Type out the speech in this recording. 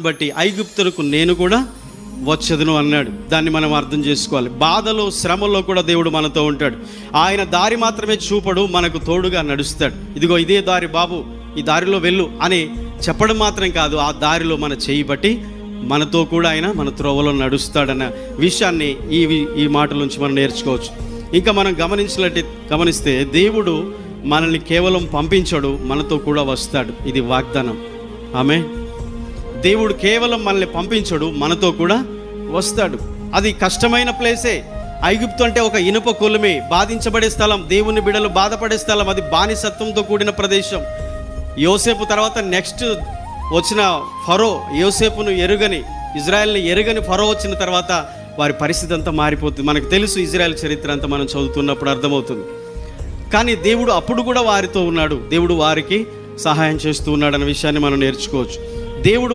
బట్టి ఐగుప్తులకు నేను కూడా వచ్చదును అన్నాడు. దాన్ని మనం అర్థం చేసుకోవాలి. బాధలో శ్రమలో కూడా దేవుడు మనతో ఉంటాడు. ఆయన దారి మాత్రమే చూపడు మనకు తోడుగా నడుస్తాడు. ఇదిగో ఇదే దారి బాబు ఈ దారిలో వెళ్ళు అని చెప్పడం మాత్రం కాదు. ఆ దారిలో మన చేయి బట్టి మనతో కూడా ఆయన మన త్రోవలో నడుస్తాడన్న విషయాన్ని ఈ ఈ మాటల నుంచి మనం నేర్చుకోవచ్చు. ఇంకా మనం గమనించినట్టు గమనిస్తే దేవుడు మనల్ని కేవలం పంపించడు మనతో కూడా వస్తాడు. ఇది వాగ్దానం. ఆమె దేవుడు కేవలం మనల్ని పంపించడు మనతో కూడా వస్తాడు. అది కష్టమైన ప్లేసే. ఐగుప్తు అంటే ఒక ఇనుప కొలుమే బాధించబడే స్థలం దేవుని బిడలు బాధపడే స్థలం అది బానిసత్వంతో కూడిన ప్రదేశం. యోసేపు తర్వాత నెక్స్ట్ వచ్చిన ఫరో యోసేపును ఎరుగని ఇజ్రాయెల్ని ఎరుగని ఫరో వచ్చిన తర్వాత వారి పరిస్థితి అంతా మారిపోతుంది. మనకు తెలుసు ఇజ్రాయెల్ చరిత్ర అంతా మనం చదువుతున్నప్పుడు అర్థమవుతుంది. కానీ దేవుడు అప్పుడు కూడా వారితో ఉన్నాడు. దేవుడు వారికి సహాయం చేస్తూ ఉన్నాడు అనే విషయాన్ని మనం నేర్చుకోవచ్చు. దేవుడు